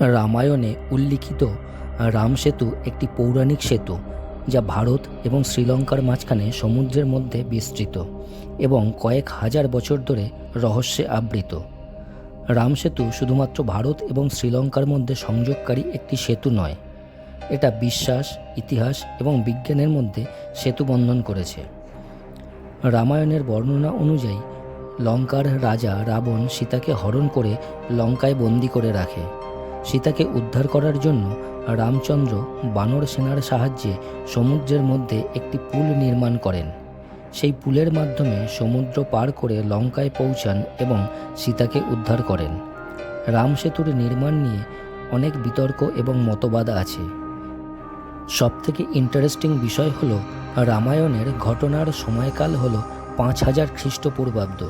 রামায়ণে উল্লিখিত রাম সেতু একটি পৌরাণিক সেতু যা ভারত এবং শ্রীলঙ্কার মাঝখানে সমুদ্রের মধ্যে বিস্তৃত এবং কয়েক হাজার বছর ধরে রহস্যে আবৃত। রাম সেতু শুধুমাত্র ভারত এবং শ্রীলঙ্কার মধ্যে সংযোগকারী একটি সেতু নয়, এটা বিশ্বাস, ইতিহাস এবং বিজ্ঞানের মধ্যে সেতু বন্ধন করেছে। রামায়ণের বর্ণনা অনুযায়ী, লঙ্কার রাজা রাবণ সীতাকে হরণ করে লঙ্কায় বন্দি করে রাখে। সীতাকে উদ্ধার করার জন্য রামচন্দ্র বানর সেনার সাহায্যে সমুদ্রের মধ্যে একটি পুল নির্মাণ করেন। সেই পুলের মাধ্যমে সমুদ্র পার করে লঙ্কায় পৌঁছান এবং সীতাকে উদ্ধার করেন। রাম সেতুর নির্মাণ নিয়ে অনেক বিতর্ক এবং মতবাদ আছে। সবথেকে ইন্টারেস্টিং বিষয় হলো, রামায়ণের ঘটনার সময়কাল হলো পাঁচ হাজার খ্রিস্টপূর্বাব্দ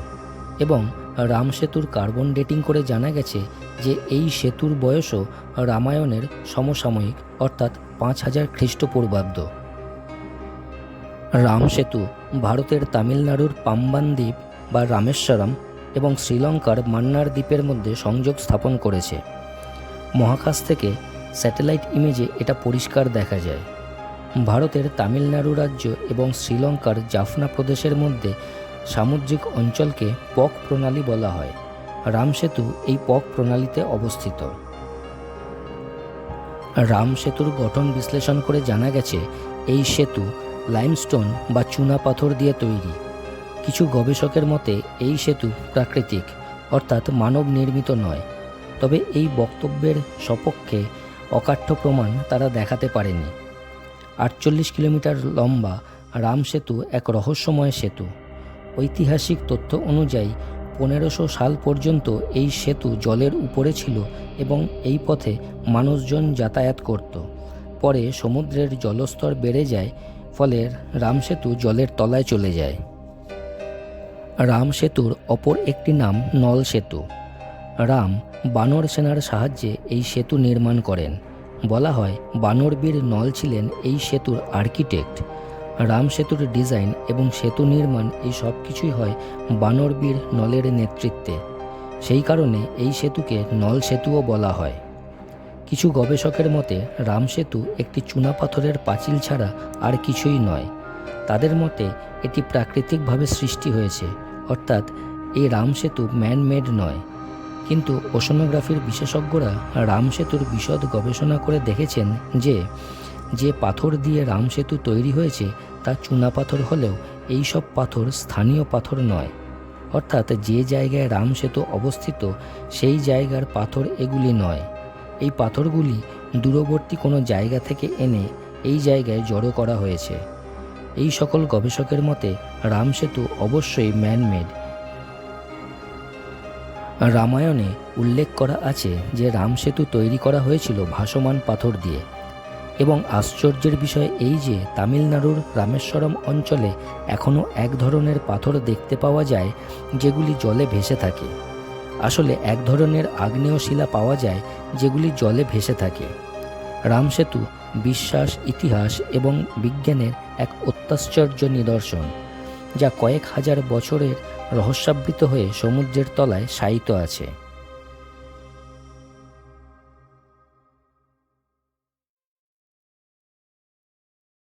এবং রাম সেতুর কার্বন ডেটিং করে জানা গেছে যে এই সেতুর বয়সও রামায়ণের সমসাময়িক, অর্থাৎ পাঁচ হাজার খ্রিস্টপূর্বাব্দ। রাম সেতু ভারতের তামিলনাড়ুর পাম্বান দ্বীপ বা রামেশ্বরম এবং শ্রীলঙ্কার মান্নার দ্বীপের মধ্যে সংযোগ স্থাপন করেছে। মহাকাশ থেকে স্যাটেলাইট ইমেজে এটা পরিষ্কার দেখা যায়। ভারতের তামিলনাড়ু রাজ্য এবং শ্রীলঙ্কার জাফনা প্রদেশের মধ্যে সামুদ্রিক অঞ্চলকে পক প্রণালী বলা হয়। রাম সেতু এই পক প্রণালীতে অবস্থিত। রাম সেতুর গঠন বিশ্লেষণ করে জানা গেছে, এই সেতু লাইমস্টোন বা চুনা পাথর দিয়ে তৈরি। কিছু গবেষকের মতে, এই সেতু প্রাকৃতিক, অর্থাৎ মানব নির্মিত নয়। তবে এই বক্তব্যের সপক্ষে অকাঠ্য প্রমাণ তারা দেখাতে পারেনি। আটচল্লিশ কিলোমিটার লম্বা রাম সেতু এক রহস্যময় সেতু। ঐতিহাসিক তথ্য অনুযায়ী, পনেরোশো সাল পর্যন্ত এই সেতু জলের উপরে ছিল এবং এই পথে মানুষজন যাতায়াত করত। পরে সমুদ্রের জলস্তর বেড়ে যায়, ফলে রাম সেতু জলের তলায় চলে যায়। রাম সেতুর অপর একটি নাম নল সেতু। রাম বানর সেনার সাহায্যে এই সেতু নির্মাণ করেন। বলা হয়, বানরবীর নল ছিলেন এই সেতুর আর্কিটেক্ট। রাম সেতুর ডিজাইন এবং সেতু নির্মাণ এই সব কিছুই হয় বানরবীর নলের নেতৃত্বে। সেই কারণে এই সেতুকে নল সেতুও বলা হয়। কিছু গবেষকের মতে, রাম সেতু একটি চুনাপাথরের পাঁচিল ছাড়া আর কিছুই নয়। তাদের মতে, এটি প্রাকৃতিকভাবে সৃষ্টি হয়েছে, অর্থাৎ এই রাম সেতু ম্যানমেড নয়। কিন্তু ওশনোগ্রাফির বিশেষজ্ঞরা রাম সেতুর বিশদ গবেষণা করে দেখেছেন যে যে পাথর দিয়ে রাম সেতু তৈরি হয়েছে তা চুনাপাথর হলেও এই সব পাথর স্থানীয় পাথর নয়। অর্থাৎ যে জায়গায় রাম সেতু অবস্থিত, সেই জায়গার পাথর এগুলি নয়। এই পাথরগুলি দূরবর্তী কোনো জায়গা থেকে এনে এই জায়গায় জড়ো করা হয়েছে। এই সকল গবেষকের মতে, রাম সেতু অবশ্যই ম্যানমেড রামায়ণে উল্লেখ করা আছে যে রাম সেতু তৈরি করা হয়েছিল ভাসমান পাথর দিয়ে। এবং আশ্চর্যের বিষয় এই যে তামিলনাড়ুর রামেশ্বরম অঞ্চলে এখনও এক ধরনের পাথর দেখতে পাওয়া যায়, যেগুলি জলে ভেসে থাকে। আসলে এক ধরনের আগ্নেয় শিলা পাওয়া যায়, যেগুলি জলে ভেসে থাকে। রামসেতু বিশ্বাস, ইতিহাস এবং বিজ্ঞানের এক অত্যাশ্চর্য নিদর্শন, যা কয়েক হাজার বছরের রহস্যাবৃত হয়ে সমুদ্রের তলায় শায়িত আছে।